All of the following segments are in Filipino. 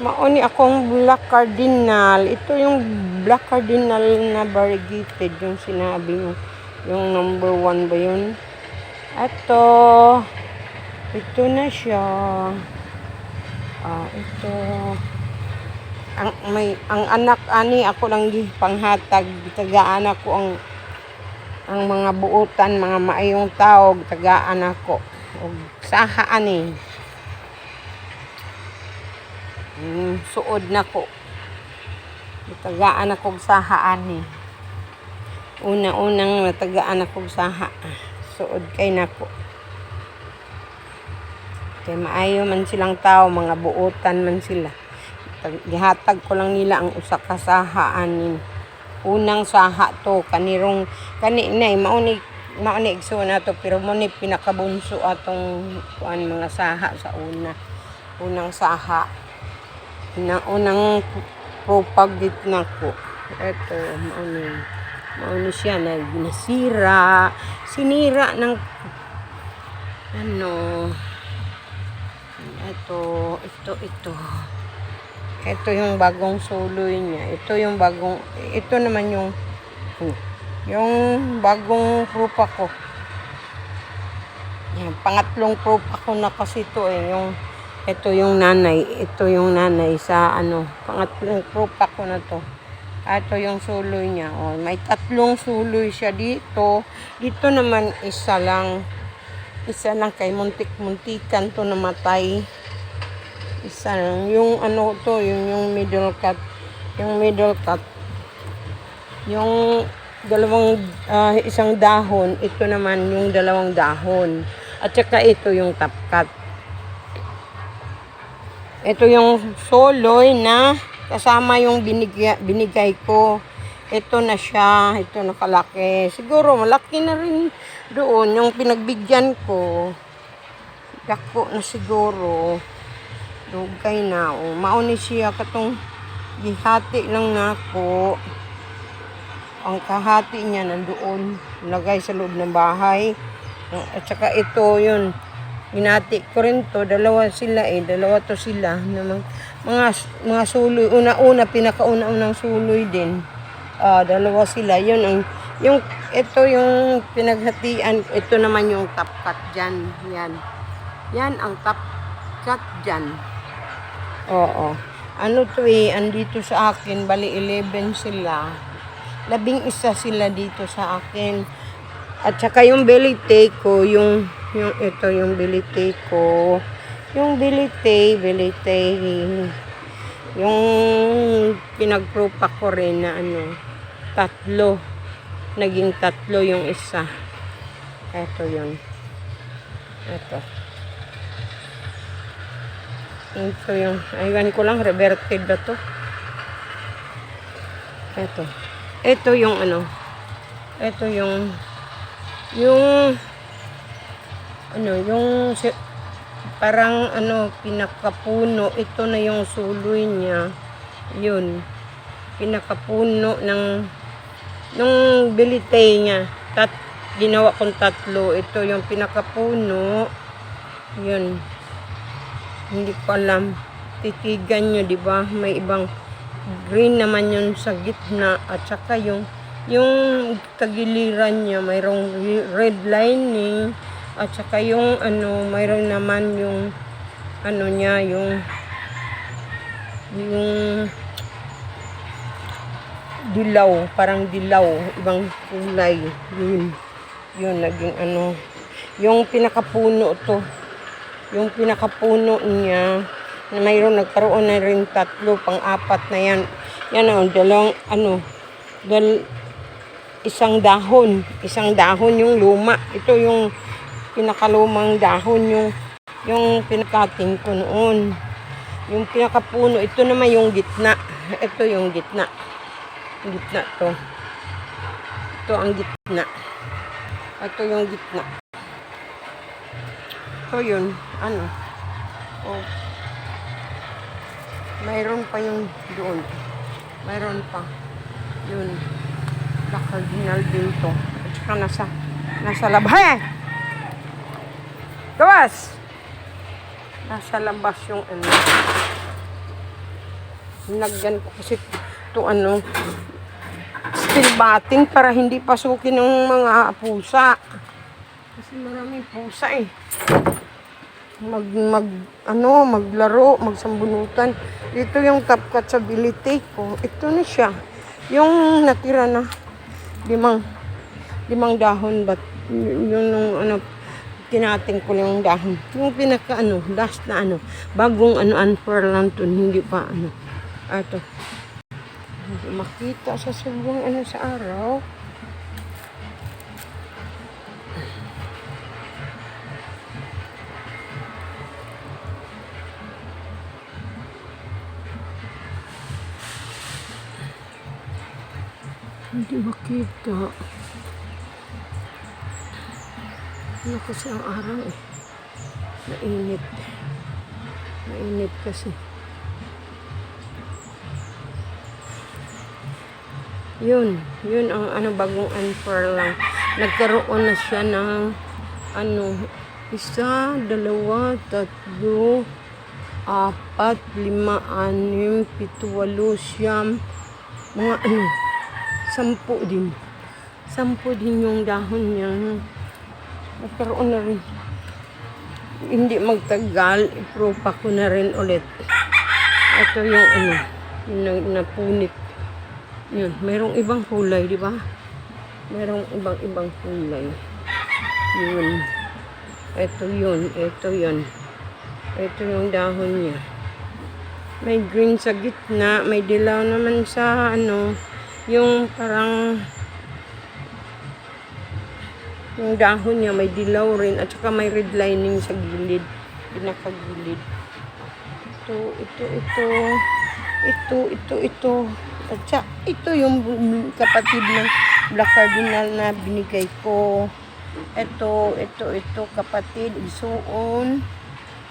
Mauni akong black cardinal. Ito yung black cardinal na variegated. Yung sinabi mo. Yung number one ba yun? Ito. Ito na siya. Ah, ito. Ang may ang anak ani ako lang panghatag tagaan ako ang ang mga buutan, mga maayong tao, tagaan ako. Og saha ani. Mm, suod na ko. Tagaan ako og saha ani. Una-unang natagaan ako og saha. Suod kay nako. Kay maayo man silang tao, mga buutan man sila. Tag- Gihatag ko lang nila ang usa ka saha anin. Unang saha to kanirong kani nay mauni mauni igso na to pero mo ni pinakabunso atong kuan mga saha sa una. Unang saha. Na unang propagate na ko. Eto, mauni. Mauni siya na nasira. Sinira ng ano ito, ito, ito. Ito yung bagong suloy niya. Ito yung bagong, ito naman yung, yung bagong prupa ko. Yan, pangatlong prupa ko na kasi ito eh. Yung, ito yung nanay. Ito yung nanay sa ano, pangatlong prupa ko na to. Ah, Ito yung suloy niya. Oh, may tatlong suloy siya dito. Dito naman isa lang isa lang kay muntik-muntikan to namatay. Isa lang. Yung ano to, yung, yung middle cut. Yung middle cut. Yung dalawang, ah, isang dahon, ito naman yung dalawang dahon. At saka ito yung top cut. Ito yung soloy na kasama yung binigay, binigay ko. Ito na siya, ito nakalaki. Siguro malaki na rin doon yung pinagbigyan ko. Dako na siguro. Dugay na. O, mauni siya katong gihati lang nako. Ang kahati niya nandoon. Lagay sa loob ng bahay. At saka ito yun. Ginati ko rin to. Dalawa sila eh. Dalawa to sila. Na mga, mga, suloy. Una-una, pinakauna-unang suloy din. Ah, dalawa sila. Yun ang yung ito yung pinaghatian, ito naman yung top cut dyan. Yan. Yan ang top cut dyan. Oo. Ano to eh, andito sa akin, bali 11 sila. Labing isa sila dito sa akin. At saka yung belly take ko, yung, yung ito yung take ko. Yung belly take. Yung pinagprupa ko rin na ano, tatlo naging tatlo yung isa. Ito yun. Ito. Ito yung, aywan ko lang, reverted na to. Ito. Ito yung ano, ito yung, yung, ano, yung, parang ano, pinakapuno, ito na yung suloy niya. Yun. Pinakapuno ng nung bilitay niya, tat, ginawa kong tatlo. Ito yung pinakapuno. Yun. Hindi ko alam. Titigan nyo, di ba? May ibang green naman yun sa gitna. At saka yung yung tagiliran niya, mayroong red lining. At saka yung ano, mayroong naman yung ano niya, yung yung dilaw, parang dilaw, ibang kulay. Yun. Yun, naging ano. Yung pinakapuno to. Yung pinakapuno niya, na mayroon nagkaroon na rin tatlo, pang-apat na yan. Yan ang dalawang, ano, dal, isang dahon. Isang dahon yung luma. Ito yung pinakalumang dahon, yung, yung pinakating ko noon. Yung pinakapuno, ito naman yung gitna. Ito yung gitna gitna to. Ito ang gitna. Ito yung gitna. So yun, ano. Oh. Mayroon pa yung doon. Mayroon pa. Yun. The cardinal din to. At saka nasa, nasa labas. Hey! Gawas! Nasa labas yung ano. Naggan ko kasi to ano, steel batting para hindi pasukin ng mga pusa. Kasi maraming pusa eh. Mag, mag, ano, maglaro, magsambunutan. Dito yung sa ability ko. Ito na siya. Yung natira na limang, limang dahon ba? Y- Yung ano, tinating ko yung dahon. Yung pinaka ano, last na ano, bagong ano, unfurl to, hindi pa ano. Hindi makita sa sobrang ano sa araw. Hindi makita. Ano kasi ang araw eh. Mainit. Mainit kasi. Yun. Yun ang ano bagong unfurl lang. Nagkaroon na siya ng ano isa, dalawa, tatlo, apat, lima, anim, pito, walo, siyam, mga ano, sampu din. Sampu din yung dahon niya. Nagkaroon na rin. Hindi magtagal, ipropa ko na rin ulit. Ito yung ano, yung na- napunit. Yun, merong ibang kulay, di ba? Merong ibang ibang kulay. Yun. Ito yun, ito yun. Ito yung dahon niya. May green sa gitna, may dilaw naman sa ano, yung parang yung dahon niya may dilaw rin at saka may red lining sa gilid, pinakagilid. Ito, ito, ito, ito, ito, ito. At saka, ito yung kapatid ng Black Cardinal na binigay ko. Ito, ito, ito, kapatid, isuon.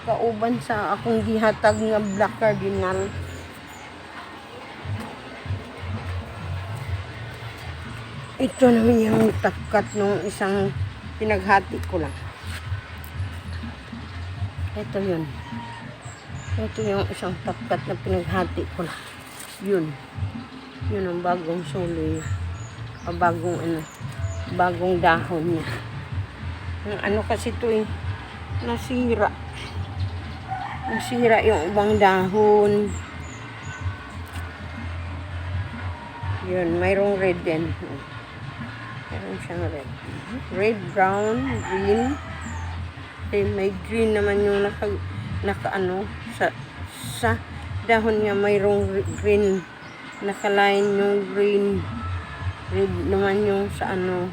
Kauban sa akong gihatag nga Black Cardinal. Ito naman yung tapkat nung isang pinaghati ko lang. Ito yun. Ito yung isang tapkat na pinaghati ko lang. Yun. Yun ang bagong suloy. O bagong ano. Bagong dahon niya. Ang ano kasi ito eh. Nasira. Nasira yung ibang dahon. Yun, mayroong red din. Meron siyang red. Red, brown, green. Eh, may green naman yung naka, naka ano, sa, sa dahon niya mayroong re- green. Nakaline yung green. Red naman yung sa ano.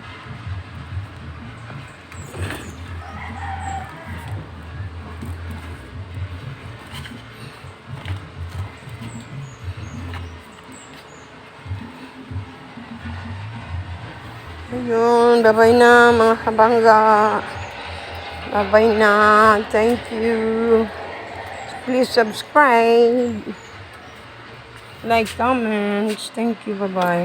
Ayun, babay na mga kabangga. Babay na. Thank you. Please subscribe. Like, comments. Thank you. Bye-bye.